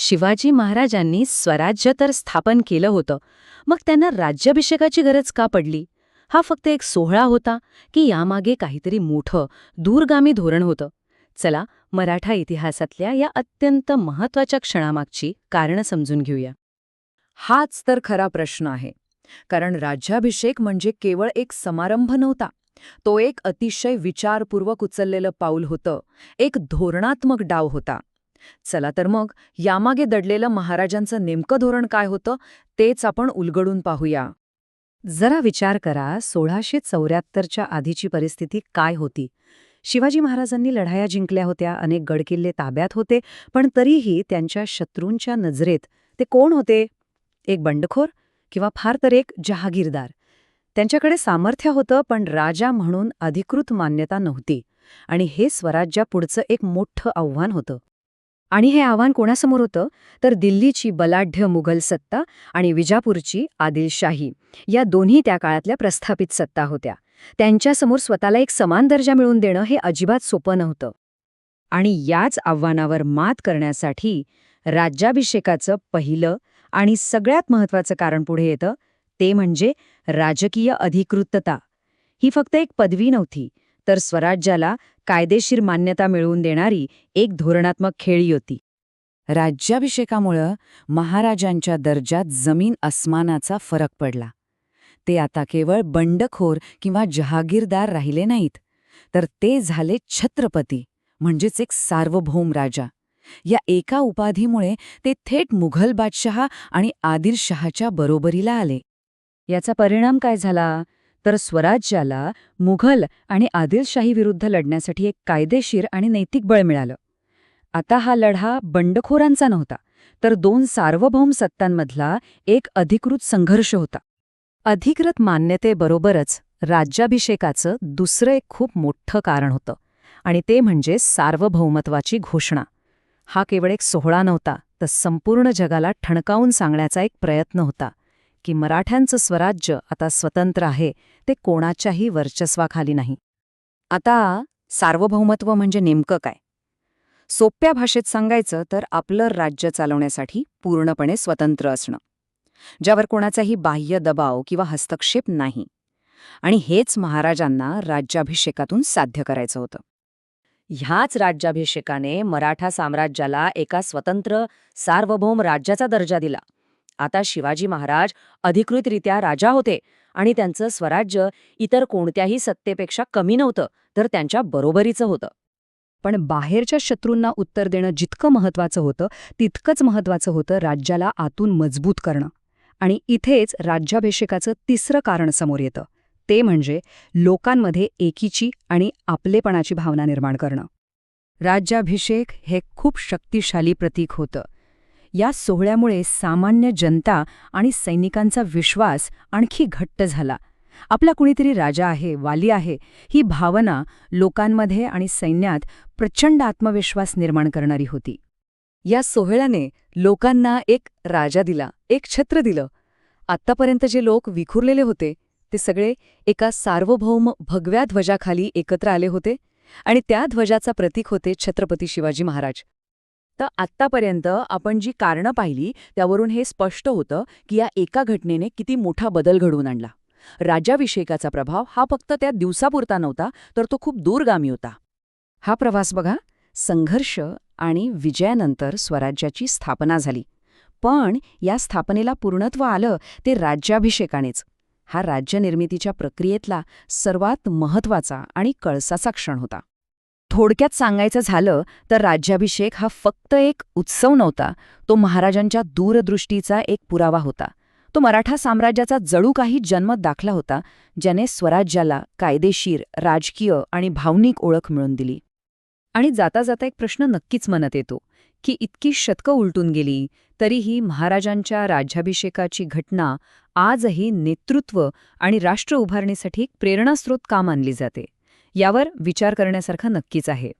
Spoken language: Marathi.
शिवाजी महाराजांनी स्वराज्य तर स्थापन केलं होतं मग त्यांना राज्याभिषेकाची गरज का पडली? हा फक्त एक सोहळा होता की यामागे काहीतरी मोठं दूरगामी धोरण होतं? चला मराठा इतिहासातल्या या अत्यंत महत्त्वाच्या क्षणामागची कारणं समजून घेऊया. हाच तर खरा प्रश्न आहे. कारण राज्याभिषेक म्हणजे केवळ एक समारंभ नव्हता. तो एक अतिशय विचारपूर्वक उचललेलं पाऊल होतं. एक धोरणात्मक डाव होता. चला तर मग यामागे दडलेलं महाराजांचं नेमकं धोरण काय होतं तेच आपण उलगडून पाहूया. जरा विचार करा सोळाशे चौऱ्याहत्तरच्या आधीची परिस्थिती काय होती? शिवाजी महाराजांनी लढाया जिंकल्या होत्या अनेक गडकिल्ले ताब्यात होते पण तरीही त्यांच्या शत्रूंच्या नजरेत ते कोण होते? एक बंडखोर किंवा फार तर एक जहागीरदार? त्यांच्याकडे सामर्थ्य होतं पण राजा म्हणून अधिकृत मान्यता नव्हती. आणि हे स्वराज्यापुढचं एक मोठं आव्हान होतं. आणि हे आव्हान कोणासमोर होतं? तर दिल्लीची बलाढ्य मुघल सत्ता आणि विजापूरची आदिलशाही. या दोन्ही त्या काळातल्या प्रस्थापित सत्ता होत्या. त्यांच्यासमोर स्वतःला एक समान दर्जा मिळवून देणं हे अजिबात सोपं नव्हतं. आणि याच आव्हानावर मात करण्यासाठी राज्याभिषेकाचं पहिलं आणि सगळ्यात महत्वाचं कारण पुढे येतं ते म्हणजे राजकीय अधिकृतता. ही फक्त एक पदवी नव्हती तर स्वराज्याला कायदेशीर मान्यता मिळवून देणारी एक धोरणात्मक खेळी होती. राज्याभिषेकामुळं महाराजांच्या दर्जात जमीन अस्मानाचा फरक पडला. ते आता केवळ बंडखोर किंवा जहागीरदार राहिले नाहीत तर ते झाले छत्रपती म्हणजेच एक सार्वभौम राजा. या एका उपाधीमुळे ते थेट मुघल बादशहा आणि आदिलशहाच्या बरोबरीला आले. याचा परिणाम काय झाला? तर स्वराज्याला मुघल आणि आदिलशाही विरुद्ध लढण्यासाठी एक कायदेशीर आणि नैतिक बळ मिळालं. आता हा लढा बंडखोरांचा नव्हता तर दोन सार्वभौम सत्तांमधला एक अधिकृत संघर्ष होता. अधिकृत मान्यतेबरोबरच राज्याभिषेकाचं दुसरं एक खूप मोठं कारण होतं आणि ते म्हणजे सार्वभौमत्वाची घोषणा. हा केवळ एक सोहळा नव्हता तर संपूर्ण जगाला ठणकावून सांगण्याचा एक प्रयत्न होता. की मराठ्यांचं स्वराज्य आता स्वतंत्र आहे ते कोणाच्याही वर्चस्वाखाली नाही. आता सार्वभौमत्व म्हणजे नेमकं काय? सोप्या भाषेत सांगायचं तर आपलं राज्य चालवण्यासाठी पूर्णपणे स्वतंत्र असणं ज्यावर कोणाचाही बाह्य दबाव किंवा हस्तक्षेप नाही. आणि हेच महाराजांना राज्याभिषेकातून साध्य करायचं होतं. ह्याच राज्याभिषेकाने मराठा साम्राज्याला एका स्वतंत्र सार्वभौम राज्याचा दर्जा दिला. आता शिवाजी महाराज अधिकृतरित्या राजा होते आणि त्यांचं स्वराज्य इतर कोणत्याही सत्तेपेक्षा कमी नव्हतं तर त्यांच्या बरोबरीचं होतं. पण बाहेरच्या शत्रूंना उत्तर देणं जितकं महत्वाचं होतं तितकंच महत्वाचं होतं राज्याला आतून मजबूत करणं. आणि इथेच राज्याभिषेकाचं तिसरं कारण समोर येतं ते म्हणजे लोकांमध्ये एकीची आणि आपलेपणाची भावना निर्माण करणं. राज्याभिषेक हे खूप शक्तिशाली प्रतीक होतं. या सोहळ्यामुळे सामान्य जनता आणि सैनिकांचा विश्वास आणखी घट्ट झाला. आपला कुणीतरी राजा आहे वाली आहे ही भावना लोकांमध्ये आणि सैन्यात प्रचंड आत्मविश्वास निर्माण करणारी होती. या सोहळ्याने लोकांना एक राजा दिला एक छत्र दिलं. आत्तापर्यंत जे लोक विखुरलेले होते ते सगळे एका सार्वभौम भगव्या ध्वजाखाली एकत्र आले होते आणि त्या ध्वजाचा प्रतीक होते छत्रपती शिवाजी महाराज. तर आत्तापर्यंत आपण जी कारणं पाहिली त्यावरून हे स्पष्ट होतं की या एका घटनेने किती मोठा बदल घडवून आणला. राज्याभिषेकाचा प्रभाव हा फक्त त्या दिवसापुरता नव्हता तर तो खूप दूरगामी होता. हा प्रवास बघा संघर्ष आणि विजयानंतर स्वराज्याची स्थापना झाली. पण या स्थापनेला पूर्णत्व आलं ते राज्याभिषेकानेच. हा राज्यनिर्मितीच्या प्रक्रियेतला सर्वात महत्त्वाचा आणि कळसाचा क्षण होता. थोडक्यात सांगायचं झालं तर राज्याभिषेक हा फक्त एक उत्सव नव्हता. तो महाराजांच्या दूरदृष्टीचा एक पुरावा होता. तो मराठा साम्राज्याचा जळू काही जन्म दाखला होता ज्याने स्वराज्याला कायदेशीर राजकीय आणि भावनिक ओळख मिळून दिली. आणि जाता जाता एक प्रश्न नक्कीच मनात येतो की इतकी शतकं उलटून गेली तरीही महाराजांच्या राज्याभिषेकाची घटना आजही नेतृत्व आणि राष्ट्र उभारणीसाठी एक प्रेरणास्रोत का मानली जाते? यावर विचार करण्यासारखं नक्कीच आहे.